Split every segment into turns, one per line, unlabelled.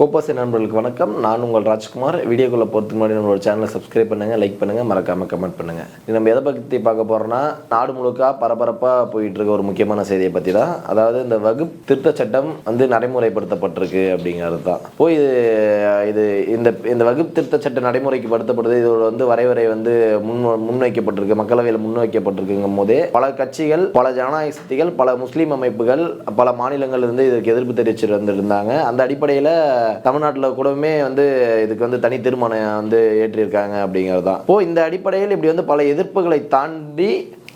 கோப்பாசி நண்பர்களுக்கு வணக்கம். நான் உங்கள் ராஜ்குமார். வீடியோக்குள்ளே போகிறதுக்கு முன்னாடி நம்மளோட சேனலை சப்ஸ்கிரைப் பண்ணுங்கள் லைக் பண்ணுங்கள் மறக்காமல் கமெண்ட் பண்ணுங்கள் இது நம்ம எதை பற்றி பார்க்க போகிறோம்னா நாடு முழுக்க பரபரப்பாக போயிட்டு இருக்க ஒரு முக்கியமான செய்தியை பற்றி தான். அதாவது இந்த வகுப்பு திருத்த சட்டம் வந்து நடைமுறைப்படுத்தப்பட்டிருக்கு அப்படிங்கிறது தான். போய் இது இது இந்த இந்த வகுப்பு திருத்த சட்டம் நடைமுறைக்கு படுத்தப்படுது இதோட வந்து வரைவரை வந்து முன் முன்வைக்கப்பட்டிருக்கு. மக்களவையில் முன்வைக்கப்பட்டிருக்குங்கும் போதே பல கட்சிகள் பல ஜனநாயக சக்திகள் பல முஸ்லீம் அமைப்புகள் பல மாநிலங்கள் இருந்து இதுக்கு எதிர்ப்பு தெரிவிச்சுட்டு வந்திருந்தாங்க. அந்த அடிப்படையில் தமிழ்நாட்டில் கூடவுமே வந்து இதுக்கு வந்து தனி தீர்மானம் வந்து ஏற்றிருக்காங்க அப்படிங்கிறது தான். இப்போ இந்த அடிப்படையில் இப்படி வந்து பல எதிர்ப்புகளை தாண்டி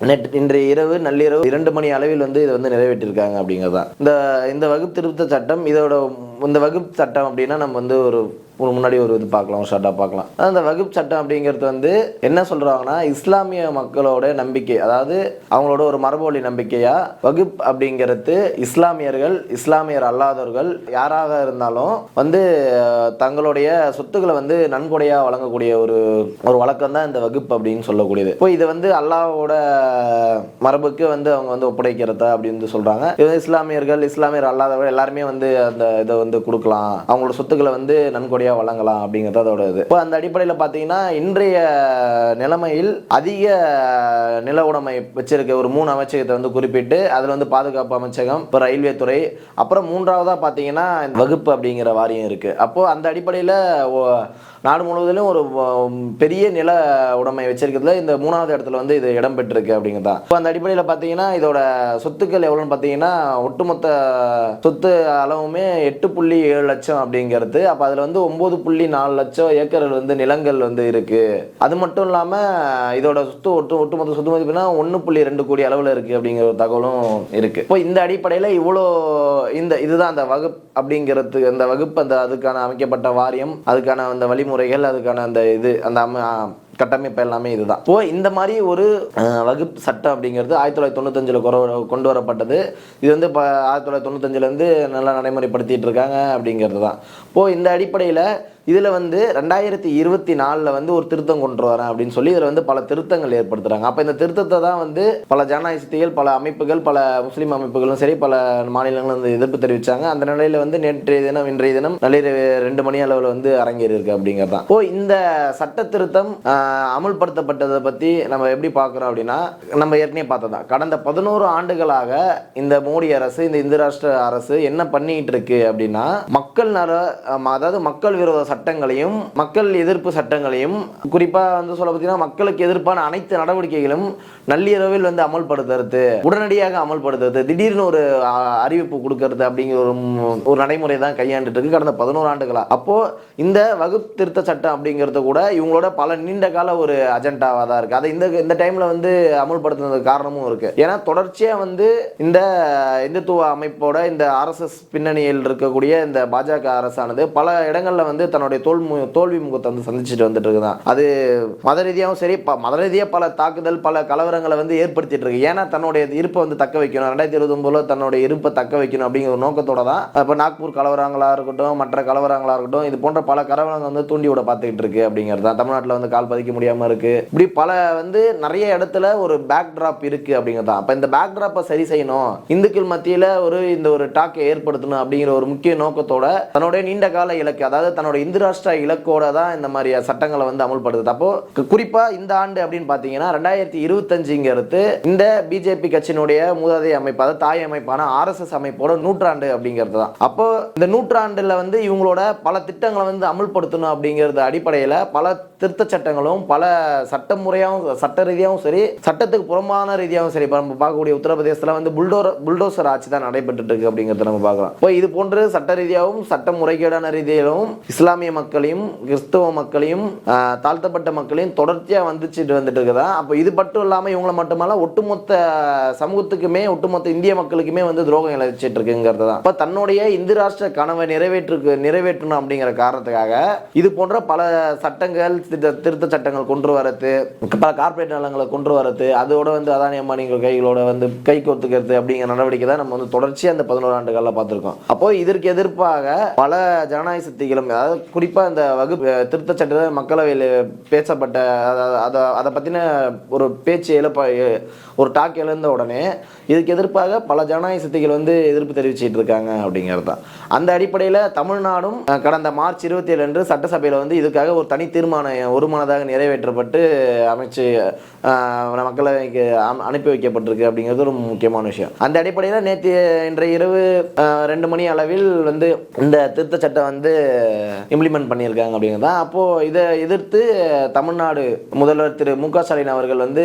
நெட் இன்றைய இரவு நள்ளிரவு இரண்டு மணி அளவில் வந்து இதை வந்து நிறைவேற்றிருக்காங்க அப்படிங்கிறது தான். இந்த இந்த வகுப்பு திருத்த சட்டம் இதோட இந்த வகுப்பு சட்டம் அப்படின்னா நம்ம வந்து ஒரு ஒரு முன்னாடி ஒரு இது பார்க்கலாம் ஒரு ஷார்ட்டாக பார்க்கலாம். அந்த வகுப்பு சட்டம் அப்படிங்கிறது வந்து என்ன சொல்கிறாங்கன்னா இஸ்லாமிய மக்களோட நம்பிக்கை அதாவது அவங்களோட ஒரு மரபொழி நம்பிக்கையா? வகுப் அப்படிங்கிறது இஸ்லாமியர்கள் இஸ்லாமியர் அல்லாதவர்கள் யாராக இருந்தாலும் வந்து தங்களுடைய சொத்துக்களை வந்து நன்கொடையாக வழங்கக்கூடிய ஒரு ஒரு வழக்கம் தான் இந்த வகுப்பு அப்படின்னு சொல்லக்கூடியது. இப்போ இது வந்து அல்லாவோட மரபுக்கு வந்து அவங்க வந்து ஒப்படைக்கிறதா அப்படின்னு சொல்றாங்க. இது இஸ்லாமியர்கள் இஸ்லாமியர் அல்லாதவர்கள் எல்லாருமே வந்து அந்த இதை வந்து கொடுக்கலாம். அவங்களோட சொத்துக்களை வந்து நன்கொடையாக நன்கொடையா வழங்கலாம் அப்படிங்கிறது அதோட இது. இப்போ அந்த அடிப்படையில் பார்த்தீங்கன்னா இன்றைய நிலைமையில் அதிக நில உடைமை வச்சிருக்க ஒரு மூணு அமைச்சகத்தை வந்து குறிப்பிட்டு அதில் வந்து பாதுகாப்பு அமைச்சகம் இப்போ ரயில்வே துறை அப்புறம் மூன்றாவதாக பார்த்தீங்கன்னா வகுப்பு அப்படிங்கிற வாரியம் இருக்குது அப்போது அந்த அடிப்படையில் நாடு முழுவதிலும் ஒரு பெரிய நில உடைமை வச்சிருக்கிறதுல இந்த மூணாவது இடத்துல வந்து இது இடம் பெற்றிருக்கு அப்படிங்கிறதா. இப்போ அந்த அடிப்படையில் பார்த்தீங்கன்னா இதோட சொத்துக்கள் எவ்வளோன்னு பார்த்தீங்கன்னா ஒட்டுமொத்த சொத்து அளவுமே எட்டு புள்ளி ஏழு லட்சம் அப்படிங்கிறது. அப்போ அதில் வந்து ஒம்பது புள்ளி நாலு லட்சம் ஏக்கர்கள் வந்து நிலங்கள் வந்து இருக்கு. அது மட்டும் இல்லாமல் இதோட சொத்து ஒட்டு ஒட்டுமொத்த சொத்து மதிப்புனா ஒன்று புள்ளி ரெண்டு கோடி அளவில் இருக்கு அப்படிங்கிற ஒரு தகவலும் இருக்கு. இப்போ இந்த அடிப்படையில் இவ்வளோ இந்த இதுதான் அந்த வகுப்பு அப்படிங்கிறது அந்த வகுப்பு அந்த அதுக்கான அமைக்கப்பட்ட வாரியம் அதுக்கான அந்த வழிமுறைகள் அதுக்கான அந்த இது அந்த கட்டமைப்பு எல்லாமே இதுதான். இப்போ இந்த மாதிரி ஒரு வகுப்பு சட்டம் அப்படிங்கிறது ஆயிரத்தி தொள்ளாயிரத்தி தொண்ணூத்தஞ்சில் கொண்டு வரப்பட்டது. இது வந்து இப்போ ஆயிரத்தி தொள்ளாயிரத்தி தொண்ணூத்தஞ்சிலேருந்து நல்லா நடைமுறைப்படுத்திட்டு இருக்காங்க அப்படிங்கிறது தான். இப்போது இந்த அடிப்படையில் இதில் வந்து ரெண்டாயிரத்தி இருபத்தி நாலில் வந்து ஒரு திருத்தம் கொண்டு வரேன் அப்படின்னு சொல்லி இதில் வந்து பல திருத்தங்கள் ஏற்படுத்துகிறாங்க அப்போ இந்த திருத்தத்தை தான் வந்து பல ஜனநாயக சக்திகள் பல அமைப்புகள் பல முஸ்லீம் அமைப்புகளும் சரி பல மாநிலங்களும் வந்து எதிர்ப்பு தெரிவித்தாங்க அந்த நிலையில் வந்து நேற்றைய தினம் இன்றைய தினம் நள்ளிரவு ரெண்டு மணி அளவில் வந்து அரங்கேறியிருக்கு அப்படிங்கிறது தான். இப்போ இந்த சட்ட திருத்தம் அமுல்படுத்தப்பட்டதை பற்றி நம்ம எப்படி பார்க்குறோம் அப்படின்னா நம்ம ஏற்கனவே பார்த்ததா? கடந்த பதினோரு ஆண்டுகளாக இந்த மோடி அரசு இந்த இந்து ராஷ்டிர அரசு என்ன பண்ணிக்கிட்டு இருக்கு அப்படின்னா மக்கள் நல அதாவது மக்கள் விரோத சட்டங்களையும் மக்கள் எதிர்ப்பு சட்டங்களையும் குறிப்பாக வந்து சொல்ல பார்த்தீங்கன்னா மக்களுக்கு எதிர்ப்பான அனைத்து நடவடிக்கைகளும் நள்ளிரவில் வந்து அமல்படுத்துறது உடனடியாக அமல்படுத்துறது திடீர்னு ஒரு அறிவிப்பு கொடுக்கறது அப்படிங்கிற ஒரு ஒரு நடைமுறை தான் கையாண்டுட்டு இருக்கு கடந்த பதினோரு ஆண்டுகளா. அப்போ இந்த வகுப்பு திருத்த சட்டம் அப்படிங்கிறது கூட இவங்களோட பல நீண்ட கால ஒரு அஜெண்டாவாக தான் இருக்கு. அதை இந்த இந்த டைம்ல வந்து அமல்படுத்துனது காரணமும் இருக்கு. ஏன்னா தொடர்ச்சியா வந்து இந்த இந்துத்துவ அமைப்போட இந்த ஆர்எஸ்எஸ் பின்னணியில் இருக்கக்கூடிய இந்த பாஜக அரசானது பல இடங்கள்ல வந்து தன்னுடைய தோல் தோல்வி முகத்தை வந்து சந்திச்சுட்டு வந்துட்டு இருக்குதான். அது மத ரீதியாகவும் சரி ப- மத ரீதியாக பல தாக்குதல் பல கலவரங்களை வந்து ஏற்படுத்திட்டு இருக்கு. ஏன்னா தன்னுடைய இருப்பை வந்து தக்க வைக்கணும். ரெண்டாயிரத்தி இருபத்தொன்பதுல தன்னுடைய இருப்பை தக்க வைக்கணும் அப்படிங்கிற ஒரு நோக்கத்தோட தான் இப்போ நாக்பூர் கலவரங்களாக இருக்கட்டும் மற்ற கலவரங்களாக இருக்கட்டும் இது போன்ற பல கலவரங்கள் வந்து தூண்டி விட பார்த்துக்கிட்டு இருக்கு அப்படிங்கிறது தான். தமிழ்நாட்டில் வந்து கால் பதிக்க முடியாமல் இருக்கு. இப்படி பல வந்து நிறைய இடத்துல ஒரு பேக் டிராப் இருக்கு அப்படிங்கிறது தான். அப்போ இந்த பேக் டிராப்பை சரி செய்யணும். இந்துக்கள் மத்தியில் ஒரு இந்த ஒரு டாக்கை ஏற்படுத்தணும் அப்படிங்கிற ஒரு முக்கிய நோக்கத்தோட தன்னுடைய நீண்ட கால இலக்கு அதாவது தன்னுடைய இந்து ராஷ்டிரா இலக்கோட தான் இந்த மாதிரி சட்டங்களை வந்து அமல்படுத்துது. அப்போ குறிப்பாக குறிப்பா இந்த ஆண்டு அப்படின்னு பாத்தீங்கன்னா ரெண்டாயிரத்தி இருபத்தஞ்சுங்கிறது இந்த பிஜேபி கட்சியினுடைய மூதாதை அமைப்பு அதாவது தாய் அமைப்பான ஆர்எஸ்எஸ் அமைப்போட நூற்றாண்டு அப்படிங்கிறது தான். அப்போ இந்த நூற்றாண்டுல வந்து இவங்களோட பல திட்டங்களை வந்து அமல்படுத்தணும் அப்படிங்கிறது அடிப்படையில் பல திருத்த சட்டங்களும் பல சட்ட முறையாகவும் சட்ட ரீதியாகவும் சரி சட்டத்துக்கு புறம்பான ரீதியாகவும் சரி இப்போ நம்ம பார்க்கக்கூடிய உத்தரப்பிரதேசத்தில் வந்து புல்டோர் புல்டோசர் ஆட்சி தான் நடைபெற்றுட்டு இருக்கு அப்படிங்கிறத நம்ம பார்க்கலாம். இப்போ இது போன்று சட்ட ரீதியாகவும் சட்ட முறைகேடான ரீதியிலும் இஸ்லாமிய மக்களையும் கிறிஸ்தவ மக்களையும் தாழ்த்தப்பட்ட மக்களையும் தொடர்ச்சியாக வந்துச்சுட்டு வந்துட்டு இருக்குதா அப்போ இது மட்டும் இல்லாமல் இவங்களை மட்டுமல்ல ஒட்டுமொத்த சமூகத்துக்குமே ஒட்டுமொத்த இந்திய மக்களுக்குமே வந்து துரோகம் இழைச்சிட்டு இருக்குங்கிறது தான் இப்போ தன்னுடைய இந்து ராஷ்டிர கனவை நிறைவேற்றுக்கு நிறைவேற்றணும் அப்படிங்கிற காரணத்துக்காக இது போன்ற பல சட்டங்கள் திருத்த சட்டங்கள் கொண்டு வரது பல கார்ப்பரேட் நலங்களை கொண்டு வரது அதோட வந்து அதானி அம்பானிகள் கைகளோட வந்து கை கோத்துக்கிறது அப்படிங்கிற நடவடிக்கை தான் நம்ம வந்து தொடர்ச்சியாக அந்த பதினோரு ஆண்டுகளில் பார்த்துருக்கோம். அப்போ இதற்கு எதிர்ப்பாக பல ஜனநாயக சக்திகளும் அதாவது குறிப்பாக இந்த வகுப்பு திருத்த சட்ட மக்களவையில் பேசப்பட்ட அதை அதை பற்றின ஒரு பேச்சு எழுப்ப ஒரு டாக் எழுந்த உடனே இதுக்கு எதிர்ப்பாக பல ஜனநாயக சக்திகள் வந்து எதிர்ப்பு தெரிவிச்சிட்டு இருக்காங்க அப்படிங்கிறது தான் அந்த அடிப்படையில் தமிழ்நாடும் கடந்த மார்ச் இருபத்தி ஏழு அன்று சட்டசபையில் வந்து இதுக்காக ஒரு தனி தீர்மானம் ஒருமனதாக நிறைவேற்றப்பட்டு அமைச்சு மக்களவைக்கு அனுப்பி வைக்கப்பட்டிருக்கு அப்படிங்கிறது ஒரு முக்கியமான விஷயம். அந்த அடிப்படையில் நேற்று இன்றைய இரவு ரெண்டு மணி அளவில் வந்து இந்த திருத்த சட்டம் வந்து இம்ப்ளிமெண்ட் பண்ணியிருக்காங்க அப்படிங்கிறது தான் அப்போது இதை எதிர்த்து தமிழ்நாடு முதல்வர் திரு மு க ஸ்டாலின் அவர்கள் வந்து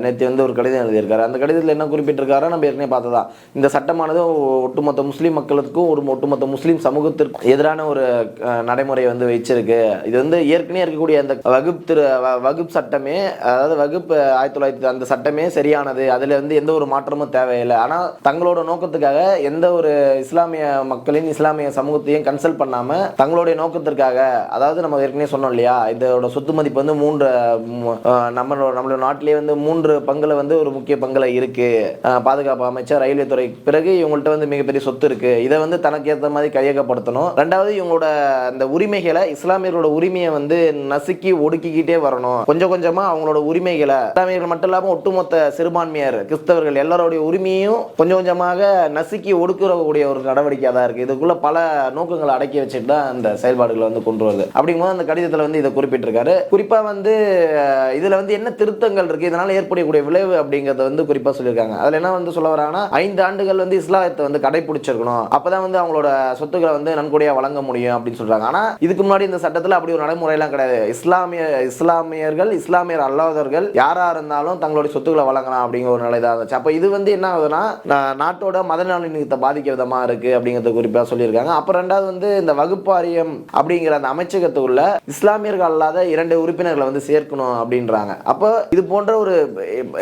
நேற்று வந்து ஒரு கடிதம் எழுதியிருக்காரு. அந்த கடிதத்தில் என்ன குறிப்பிட்டிருக்காரோ நம்ம ஏற்கனவே பார்த்ததான் இந்த சட்டமானது ஒட்டுமொத்த முஸ்லீம் மக்களுக்கும் ஒரு ஒட்டுமொத்த முஸ்லீம் சமூகத்திற்கு எதிரான ஒரு நடைமுறையை வந்து வச்சிருக்கு. இது வந்து ஏற்கனவே இருக்கக்கூடிய அந்த வகுப்பு திரு வ- வகுப்பு சட்டமே அதாவது வகுப்பு ஆயிரத்தி தொள்ளாயிரத்தி அந்த சட்டமே சரியானது. அதில் வந்து எந்த ஒரு மாற்றமும் தேவையில்லை. ஆனால் தங்களோட நோக்கத்துக்காக எந்த ஒரு இஸ்லாமிய மக்களின் இஸ்லாமிய சமூகத்தையும் கன்சல்ட் பண்ணாமல் தங்களுடைய நோக்கத்திற்காக அதாவது நம்ம ஏற்கனவே சொன்னோம் இல்லையா இதோட சொத்து மதிப்பு வந்து மூன்று நம்மளோட நம்மளோட நாட்டிலேயே வந்து மூன்று பங்குல வந்து ஒரு முக்கிய பங்குல இருக்கு. அஹ், பாதுகாப்பு அமைச்சர் ரயில்வே துறை. பிறகு இவங்கள்ட்ட வந்து மிகப்பெரிய சொத்து இருக்கு. இதை வந்து தனக்கு ஏற்ற மாதிரி கையகப்படுத்தணும். ரெண்டாவது இவங்களோட அந்த உரிமைகளை இஸ்லாமியர்களோட உரிமையை வந்து நசுக்கி ஒடுக்கிக்கிட்டே வரணும். கொஞ்சம் கொஞ்சமா அவங்களோட உரிமைகளை இஸ்லாமியர்கள் மட்டும் இல்லாமல் ஒட்டுமொத்த சிறுபான்மையர் கிறிஸ்தவர்கள் எல்லாருடைய உரிமையும் கொஞ்சம் கொஞ்சமாக நசுக்கி ஒடுக்கக்கூடிய ஒரு நடவடிக்கையாக தான் இருக்கு. இதுக்குள்ள பல நோக்கங்களை அடக்கி வச்சுட்டு தான் அந்த செயல்பாடுகளை வந்து கொண்டு வருது. அப்படிங்கும்போது அந்த கடிதத்தில் வந்து இதை குறிப்பிட்டிருக்காரு. குறிப்பாக வந்து இதில் வந்து என்ன திருத்தங்கள் இருக்குது இதனால் ஏற்படக்கூடிய விளைவு அப்படிங்கிறத வந்து குறிப்பாக சொல்லியிருக்காங்க. அதில் என்ன வந்து சொல்ல வராங்கன்னா ஐந்து ஆண்டுகள் வந்து இஸ்லாத்தை வந்து கடைபிடிச்சிருக்கணும் அப்பதான் வந்து அவங்களோட சொத்துக்களை வந்து நன்கொடையாக வழங்க முடியும் அப்படின்னு சொல்கிறாங்க ஆனால் இதுக்கு முன்னாடி இந்த சட்டத்தில் அப்படி ஒரு நடைமுறையெல்லாம் கிடையாது. இஸ்லாமிய இஸ்லாமியர்கள் இஸ்லாமியர் அல்லாதவர்கள் யாராக இருந்தாலும் தங்களுடைய சொத்துக்களை வழங்கலாம் அப்படிங்கிற ஒரு நிலை தான் இருந்துச்சு. அப்போ இது வந்து என்ன ஆகுதுன்னா நாட்டோட மத நல்லிணக்கத்தை பாதிக்கிற விதமாக இருக்குது அப்படிங்கிறத குறிப்பாக சொல்லியிருக்காங்க. அப்புறம் ரெண்டாவது வந்து இந்த வகுப்பாரியம் அப்படிங்கிற அந்த அமைச்சகத்துக்குள்ள இஸ்லாமியர்கள் அல்லாத இரண்டு உறுப்பினர்களை வந்து சேர்க்கணும் அப்படின்றாங்க. அப்போ இது போன்ற ஒரு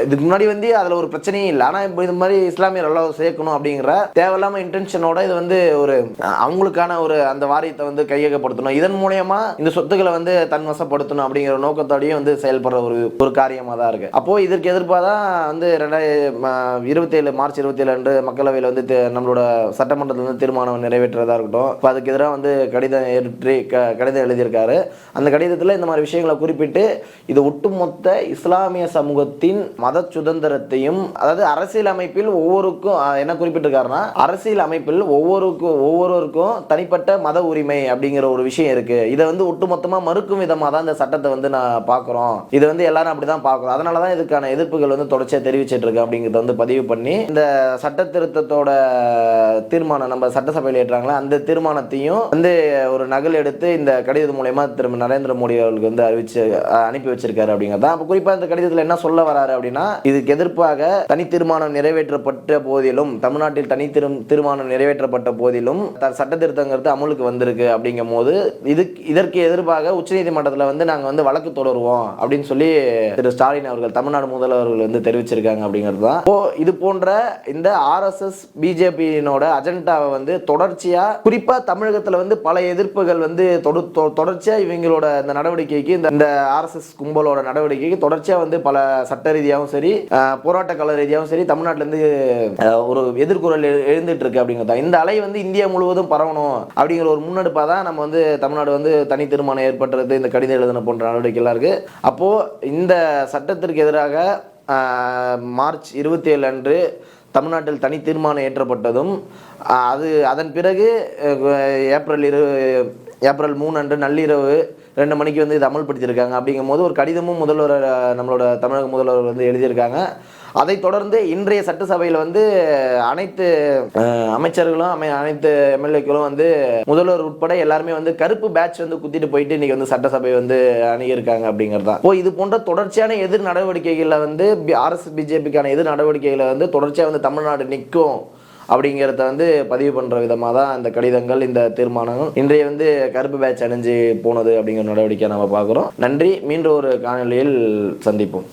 இதுக்கு முன்னாடி வந்து அதில் ஒரு பிரச்சனையும் இல்லை. ஆனால் இப்போ இது மாதிரி இஸ்லாமியர் எல்லாம் சேர்க்கணும் அப்படிங்கிற தேவையில்லாம இன்டென்ஷனோட இது வந்து ஒரு அவங்களுக்கான ஒரு அந்த வாரியத்தை வந்து கையகப்படுத்தணும். இதன் மூலயமா இந்த சொத்துக்களை வந்து தன்வசப்படுத்தணும் அப்படிங்கிற நோக்கத்தோடயும் வந்து செயல்படுற ஒரு ஒரு காரியமாக தான் இருக்கு. அப்போ இதற்கு எதிர்ப்பாக தான் வந்து ரெண்டாயிரம் இருபத்தேழு மார்ச் இருபத்தேழு அன்று மக்களவையில் வந்து நம்மளோட சட்டமன்றத்தில் வந்து தீர்மானம் நிறைவேற்றுறதா இருக்கட்டும். இப்போ அதுக்கு எதிராக வந்து கடிதம் ஏற்றி க- கடிதம் எழுதியிருக்காரு. அந்த கடிதத்தில் இந்த மாதிரி விஷயங்களை குறிப்பிட்டு இது ஒட்டுமொத்த இஸ்லாமிய சமூகத்தின் மத சுதந்திரத்தையும் அதாவது அரசியல் அமைப்பில் ஒவ்வொருக்கும் என்ன குறிப்பிட்டிருக்காருன்னா அரசியல் அமைப்பில் ஒவ்வொருக்கும் ஒவ்வொருவருக்கும் தனிப்பட்ட மத உரிமை அப்படிங்கிற ஒரு விஷயம் இருக்குது இதை வந்து ஒட்டுமொத்தமாக மறுக்கும் விதமாக தான் இந்த சட்டத்தை வந்து நான் பார்க்குறோம். இது வந்து எல்லாரும் அப்படி தான் பார்க்குறோம். அதனால தான் இதுக்கான எதிர்ப்புகள் வந்து தொடர்ச்சியாக தெரிவிச்சிட்டு இருக்கு அப்படிங்கிறத வந்து பதிவு பண்ணி இந்த சட்ட திருத்தத்தோட தீர்மானம் நம்ம சட்டசபையில் ஏற்றாங்களா அந்த தீர்மானத்தையும் வந்து ஒரு நகல் எடுத்து இந்த கடிதம் மூலயமா திரு நரேந்திர மோடி அவர்களுக்கு வந்து அறிவிச்சு அனுப்பி வச்சிருக்காரு அப்படிங்கிறது. அப்போ குறிப்பாக இந்த கடிதத்தில் என்ன சொல்ல வராரு அப்படின்னா இதுக்கு எதிர்ப்பாக தனி தீர்மானம் நிறைவேற்றப்பட்ட போதிலும் தமிழ்நாட்டில் தனி திரு தீர்மானம் நிறைவேற்றப்பட்ட போதிலும் த- சட்ட திருத்தங்கிறது அமலுக்கு வந்திருக்கு அப்படிங்கும் போது இதுக்கு இதற்கு எதிர்ப்பாக உச்சநீதிமன்றத்தில் வந்து நாங்கள் வந்து வழக்கு தொடருவோம் அப்படின்னு சொல்லி திரு ஸ்டாலின் அவர்கள் தமிழ்நாடு முதல்வர்கள் வந்து தெரிவிச்சிருக்காங்க அப்படிங்கிறது தான் இப்போ இது போன்ற இந்த ஆர்எஸ்எஸ் பிஜேபியினோட அஜெண்டாவை வந்து தொடர்ச்சியாக குறிப்பாக தமிழகத்தில் வந்து பல எதிர்ப்புகள் வந்து தொடு தொ- இவங்களோட இந்த நடவடிக்கைக்கு இந்த இந்த ஆர்எஸ்எஸ் கும்பலோட நடவடிக்கைக்கு தொடர்ச்சியாக வந்து பல சட்ட ரீதியாகவும் சரி போராட்ட கல ரீதியாகவும் சரி தமிழ்நாட்டிலேருந்து ஒரு எதிர்குரல் எழு- எழுந்துட்டு இருக்கு அப்படிங்கிறது தான். இந்த அலை வந்து இந்தியா முழுவதும் பரவணும் அப்படிங்கிற ஒரு முன்னெடுப்பாக தான் நம்ம வந்து தமிழ்நாடு வந்து தனி தீர்மானம் ஏற்படுறது இந்த கடிதம் எழுதின போன்ற நடவடிக்கைலாம் இருக்கு அப்போது இந்த சட்டத்திற்கு எதிராக மார்ச் இருபத்தி ஏழு அன்று தமிழ்நாட்டில் தனி தீர்மானம் ஏற்றப்பட்டதும் அது அதன் பிறகு ஏப்ரல் இரு ஏப்ரல் மூணு அன்று நள்ளிரவு ரெண்டு மணிக்கு வந்து இது அமல்படுத்தியிருக்காங்க. அப்படிங்கும் போது ஒரு கடிதமும் முதல்வர் நம்மளோட தமிழக முதல்வர் வந்து எழுதியிருக்காங்க. அதை தொடர்ந்து இன்றைய சட்டசபையில் வந்து அனைத்து அமைச்சர்களும் அமை அனைத்து எம்எல்ஏக்களும் வந்து முதல்வர் உட்பட எல்லாருமே வந்து கருப்பு பேட்ச் வந்து குத்திட்டு போயிட்டு இன்னைக்கு வந்து சட்டசபை வந்து அணுகியிருக்காங்க அப்படிங்கிறது தான் இப்போ இது போன்ற தொடர்ச்சியான எதிர் நடவடிக்கைகளில் வந்து ஆர்எஸ் பிஜேபிக்கான எதிர் நடவடிக்கைகளை வந்து தொடர்ச்சியாக வந்து தமிழ்நாடு நிற்கும். அப்படிங்கிறத வந்து பதிவு பண்ணுற விதமாக தான் இந்த கடிதங்கள் இந்த தீர்மானங்கள். இன்றைய வந்து கருப்பு பேட்ச் அணிஞ்சு போனது அப்படிங்கிற நடவடிக்கையை நம்ம பார்க்குறோம். நன்றி. மீண்டும் ஒரு காணொலியில் சந்திப்போம்.